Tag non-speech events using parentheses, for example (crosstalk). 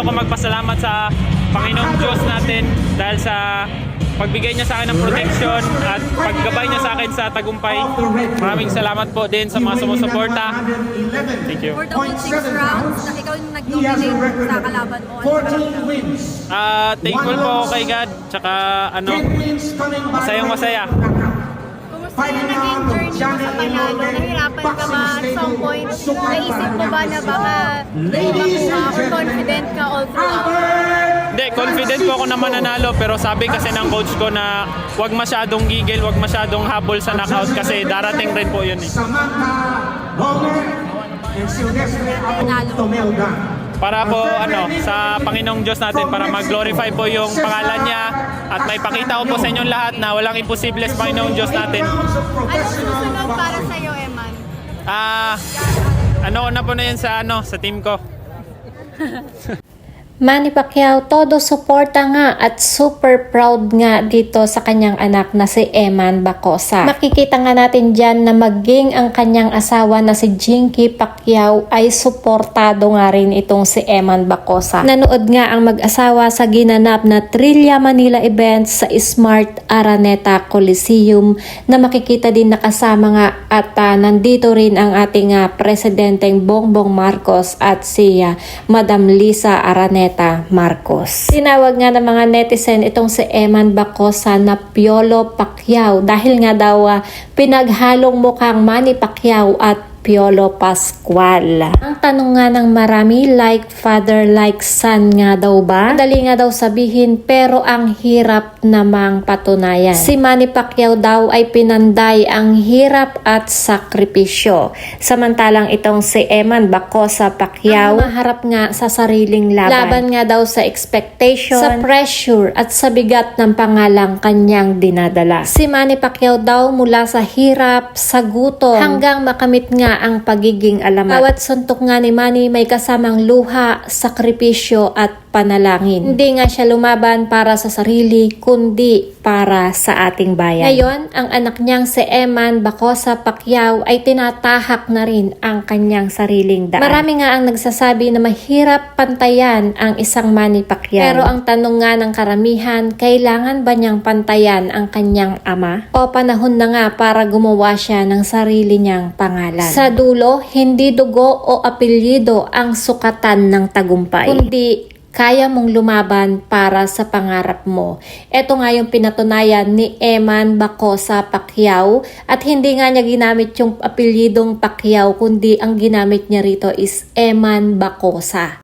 gusto ko magpasalamat sa Panginoong Diyos natin dahil sa pagbigay niya sa akin ng protection at paggabay niya sa akin sa tagumpay. Maraming salamat po din sa mga sumusuporta. Thank you. For the whole six rounds, na ikaw yung nag-dominate sa kalaban mo. 14 wins. Ah, thankful po kay God. Tsaka ano, 10 wins coming by masayang masaya. Sa panalo? Nahirapan ka ba at some point? Naisip mo ba na baka hindi makuha or confident ka all throughout? Hindi, confident po ako na mananalo pero sabi kasi ng coach ko na wag masyadong gigil, wag masyadong habol sa knockout kasi darating rin po yun eh. Samantha Bonner and Silvestre Panalo. Tomelda. Para po ano sa Panginoong Diyos natin para mag-glorify po yung pangalan niya at may pakita ko po sa inyong lahat na walang imposible sa Panginoong Diyos natin. Ano susunod para sa'yo, Eman? Ah, ano na po na yun sa ano sa team ko. (laughs) Manny Pacquiao, todo suporta nga at super proud nga dito sa kanyang anak na si Eman Bacosa. Makikita nga natin dyan na maging ang kanyang asawa na si Jinky Pacquiao ay suportado nga rin itong si Eman Bacosa. Nanood nga ang mag-asawa sa ginanap na Trillia Manila event sa Smart Araneta Coliseum na makikita din nakasama nga at ah, nandito rin ang ating ah, presidenteng Bongbong Marcos at si Madam Lisa Araneta Marcos. Tinawag nga ng mga netizen itong si Eman Bacosa na Piolo Pacquiao dahil nga daw ah, pinaghalong mukhang Manny Pacquiao at Piolo Pascual. Ang tanong nga ng marami, like father, like son nga daw ba? Dali nga daw sabihin pero ang hirap namang patunayan. Si Manny Pacquiao daw ay pinanday ang hirap at sakripisyo. Samantalang itong si Eman Bacosa Pacquiao, ang maharap nga sa sariling laban. Laban nga daw sa expectation, sa pressure at sa bigat ng pangalang kanyang dinadala. Si Manny Pacquiao daw mula sa hirap, sa gutom, hanggang makamit nga ang pagiging alamat. Bawat suntok nga ni Manny may kasamang luha, sakripisyo at panalangin. Hindi nga siya lumaban para sa sarili, kundi para sa ating bayan. Ngayon, ang anak niyang si Eman Bacosa Pacquiao ay tinatahak na rin ang kanyang sariling daan. Marami nga ang nagsasabi na mahirap pantayan ang isang Manny Pacquiao. Pero ang tanong nga ng karamihan, kailangan ba niyang pantayan ang kanyang ama? O panahon na nga para gumawa siya ng sarili niyang pangalan? Sa dulo, hindi dugo o apelyido ang sukatan ng tagumpay, kundi kaya mong lumaban para sa pangarap mo. Ito nga yung pinatunayan ni Eman Bacosa Pacquiao at hindi nga niya ginamit yung apelyidong Pacquiao kundi ang ginamit niya rito is Eman Bacosa.